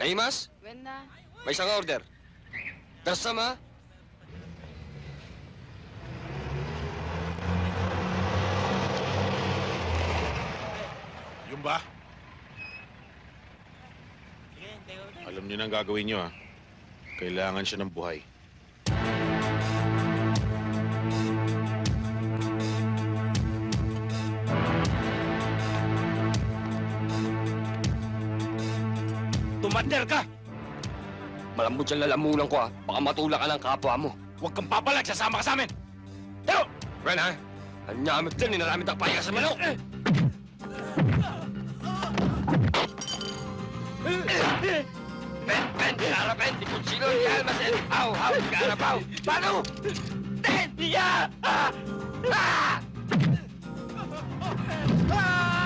Naimas, Wenda. may isang order. Dasama, Yung ba? Alam niyo na ang gagawin niyo, ha? Kailangan siya ng buhay. Tumander ka! malambot siyang lalamunan ko ha. Baka matulak ka ng kapwa mo. Huwag kang papalag, sasama ka sa amin! Pero! Ren ha? Ang nyamit din, inaramit ang pahinga sa manok. Ben, Ben, karapen, di kutsilo, kalmasin. Haw, haw, karapaw. Paano? Ben, iya! Ah! Ah! Ano?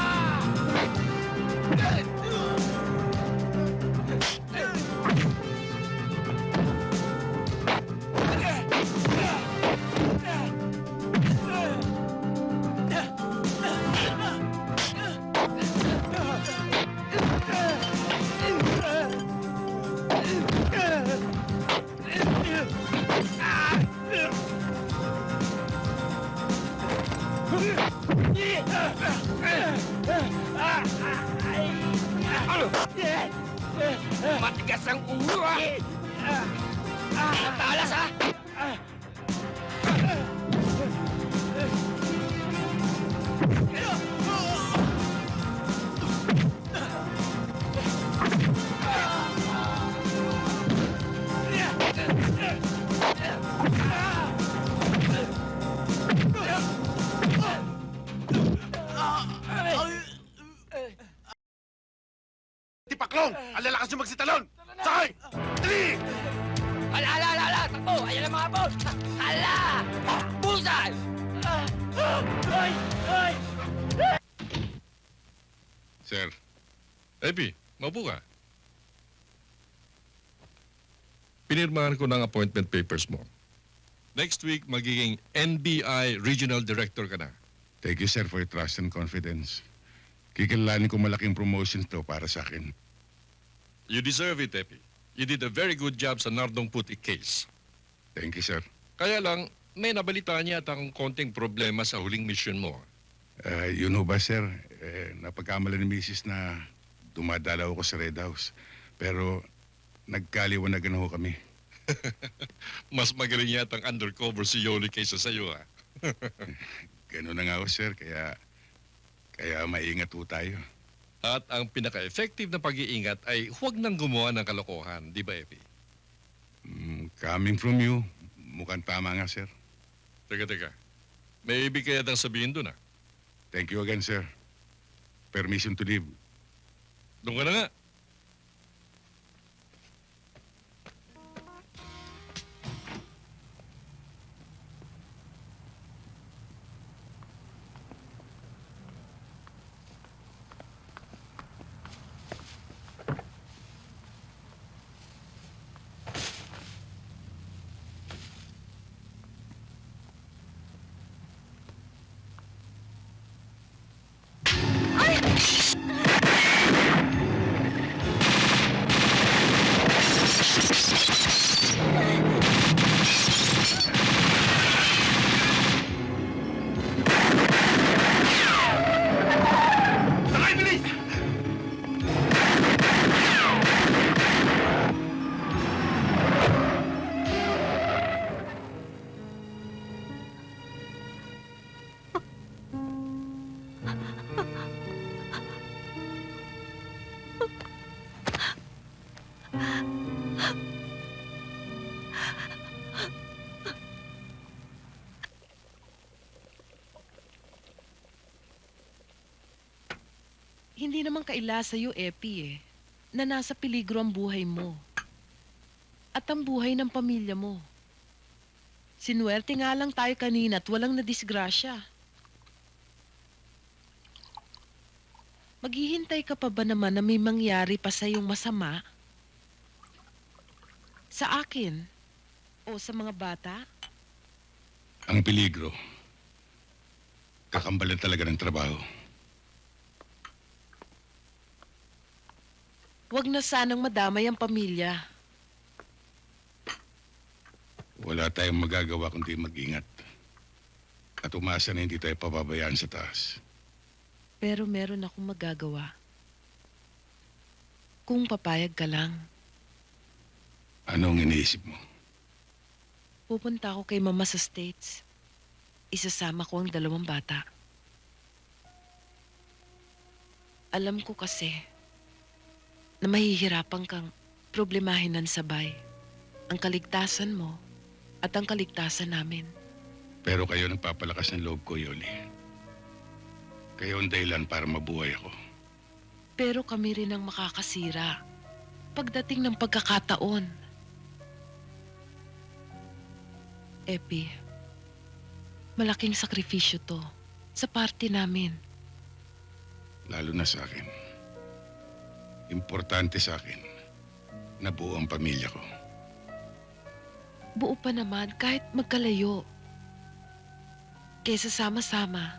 Matigas ang ulo ha! Matalas ha! Tipaklong! Ang lalakas yung magsitalon! Sakay! Dali! Hala, hala, hala, hala! Takbo! Ayan ang mga bot! Hala! Busan! Sir. Epi, maupo ka. Pinirmahan ko ng appointment papers mo. Next week, magiging NBI Regional Director ka na. Thank you, sir, for your trust and confidence. Kikilalanin ko malaking promotion to para sa akin. You deserve it, Epi. You did a very good job sa Nardong Puti case. Thank you, sir. Kaya lang, may nabalitaan niya at ang konting problema sa huling mission mo. Uh, you know ba, sir, eh, napagkamala ni Mrs. na dumadalaw ako sa Red House. Pero nagkaliwanagan ho kami. Mas magaling yata ang undercover si Yoli kaysa sa'yo, ha? Ganun na nga ho, sir, kaya, kaya maingat ho tayo. At ang pinaka-effective na pag-iingat ay huwag nang gumawa ng kalokohan, di ba, Epi? Mm, coming from you, mukhang tama nga, sir. Teka, teka. May ibig kaya dang sabihin doon, ha? Thank you again, sir. Permission to leave. Doon ka na nga. Hindi naman kaila sa'yo, Epi, eh, na nasa peligro ang buhay mo. At ang buhay ng pamilya mo. Sinuwerte nga lang tayo kanina at walang nadisgrasya. Maghihintay ka pa ba naman na may mangyari pa sa'yong masama? Sa akin? O sa mga bata? Ang peligro, kakambalan talaga ng trabaho. Huwag na sanang madamay ang pamilya. Wala tayong magagawa kundi mag-ingat. At umasa na hindi tayo pababayaan sa taas. Pero meron akong magagawa. Kung papayag ka lang, Anong iniisip mo? pupunta ako kay mama sa States. Isasama ko ang dalawang bata. Alam ko kasi na mahihirapan kang problemahin ng sabay ang kaligtasan mo at ang kaligtasan namin. Pero kayo nagpapalakas ng loob ko, Yoli. Kayo ang dahilan para mabuhay ako. Pero kami rin ang makakasira pagdating ng pagkakataon. Epi, malaking sakripisyo to sa party namin. Lalo na sa akin. Importante sa akin na buo ang pamilya ko. Buo pa naman kahit magkalayo. Kesa sama-sama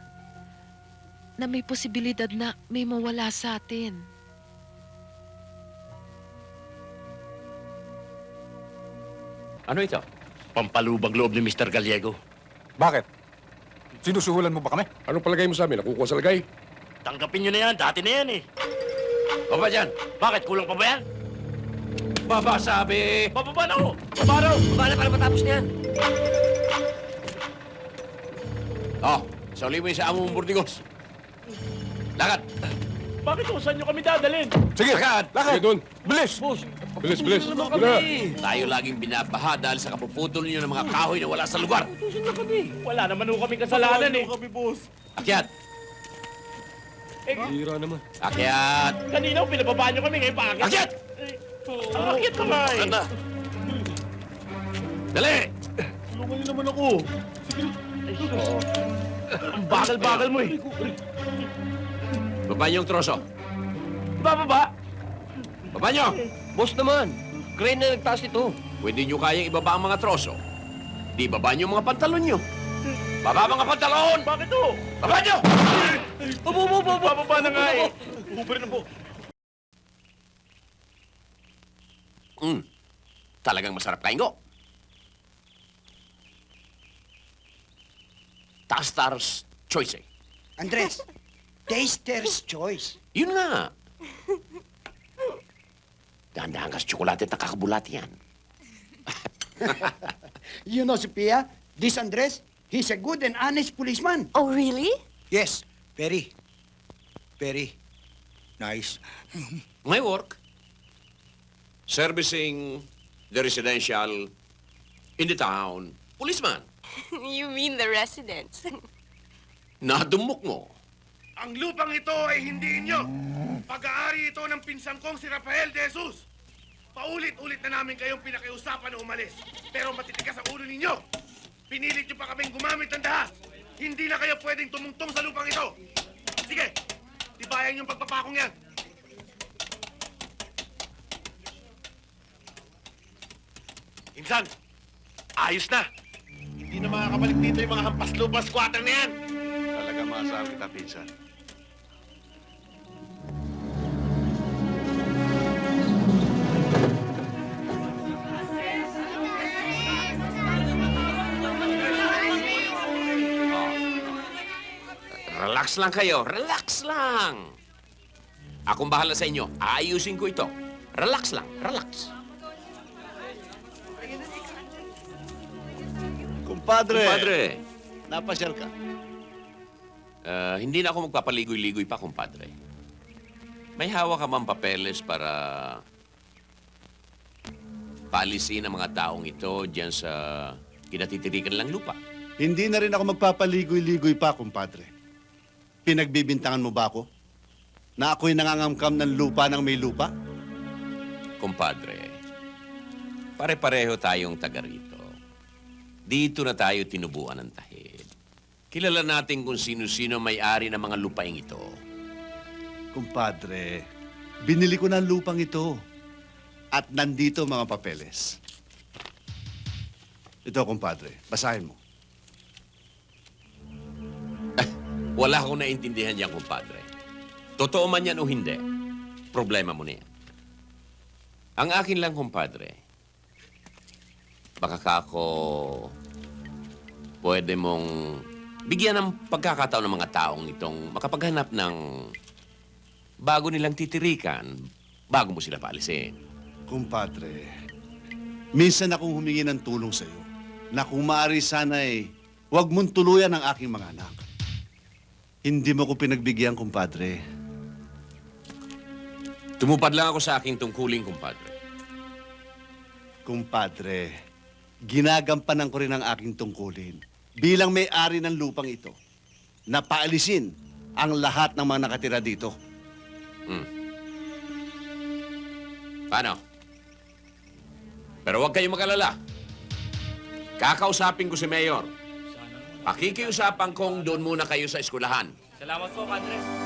na may posibilidad na may mawala sa atin. Ano ito? Pampalubag loob ni Mr. Gallego. Bakit? Sinusuhulan mo ba kami? Ano palagay mo sa amin? Nakukuha sa lagay? Tanggapin nyo na yan. Dati na yan eh. Baba dyan. Bakit? Kulang pa ba yan? Baba sabi. Bababa na ako. Baba raw. Baba na para matapos na yan. Oh, sauli mo yung sa amo mong burdigos. Lakad. Bakit kung saan nyo kami dadalhin? Sige, Lakad. lakad! doon. Bilis! Bilis, bilis. na. kami. Tayo laging binabaha dahil sa kapuputol nyo ng mga kahoy na wala sa lugar. Tusin na kami. Wala naman ho kami kasalanan eh. kami, boss. Akyat. Eh, Akyat. kanina ho, pinababa nyo kami ngayon paakit. Akyat! Eh, ang akit na nga eh. Maganda. Dali! Tulungan niyo naman ako. Sige. Ang bagal-bagal mo eh. Baba niyo yung troso. Bababa. Baba niyo! Boss naman. Crane na nagtaas ito. Pwede nyo kayang ibaba ang mga troso. Di baba niyo mga pantalon nyo. Baba mga pantalon! Bakit ho? Baba niyo! Opo, opo, opo. Bababa na nga eh. Uber na po. Mm. Talagang masarap kain ko. Tastar's choice eh. Andres, taster's choice. Yun nga. Dahan-dahan ka sa tsokolate at nakakabulati yan. You know, Sophia, this Andres, he's a good and honest policeman. Oh, really? Yes, very, very nice. My work, servicing the residential in the town, policeman. you mean the residents? Nadumok mo. Ang lupang ito ay hindi inyo. Pag-aari ito ng pinsan kong si Rafael De Jesus. Paulit-ulit na namin kayong pinakiusapan na umalis. Pero matitigas ang ulo ninyo. Pinilit nyo pa kaming gumamit ng dahas. Hindi na kayo pwedeng tumungtong sa lupang ito. Sige, tibayan yung pagpapakong yan. Insan, ayos na. Hindi na makakabalik dito yung mga hampas lupa squatter na yan. Talaga maasahan kita, pinsan. Relax lang kayo. Relax lang. Akong bahala sa inyo. Aayusin ko ito. Relax lang. Relax. Kumpadre, Kumpadre, napasyal ka. ah, hindi na ako magpapaligoy-ligoy pa, kumpadre. May hawak ka bang papeles para paalisin ang mga taong ito diyan sa kinatitirikan lang lupa? Hindi na rin ako magpapaligoy-ligoy pa, kumpadre. Pinagbibintangan mo ba ako? Na ako'y nangangamkam ng lupa ng may lupa? Kumpadre, pare-pareho tayong taga rito. Dito na tayo tinubuan ng tahid. Kilala natin kung sino-sino may-ari ng mga lupaing ito. Kumpadre, binili ko ng lupang ito. At nandito mga papeles. Ito, kumpadre. Basahin mo. Wala akong naintindihan yan, kumpadre. Totoo man yan o hindi, problema mo na. Ang akin lang, kumpadre, baka ka ako pwede mong bigyan ng pagkakataon ng mga taong itong makapaghanap ng bago nilang titirikan bago mo sila paalisin. Kumpadre, minsan akong humingi ng tulong sa iyo na kung maaari sana ay huwag mong tuluyan ang aking mga anak. Hindi mo ko pinagbigyan, kumpadre. Tumupad lang ako sa aking tungkulin, kumpadre. Kumpadre, ginagampanan ko rin ang aking tungkulin bilang may-ari ng lupang ito na paalisin ang lahat ng mga nakatira dito. Paano? Pero huwag kayong magalala. Kakausapin ko si Mayor. Pakikiusapan kong doon muna kayo sa eskwelahan. Salamat po, Padre.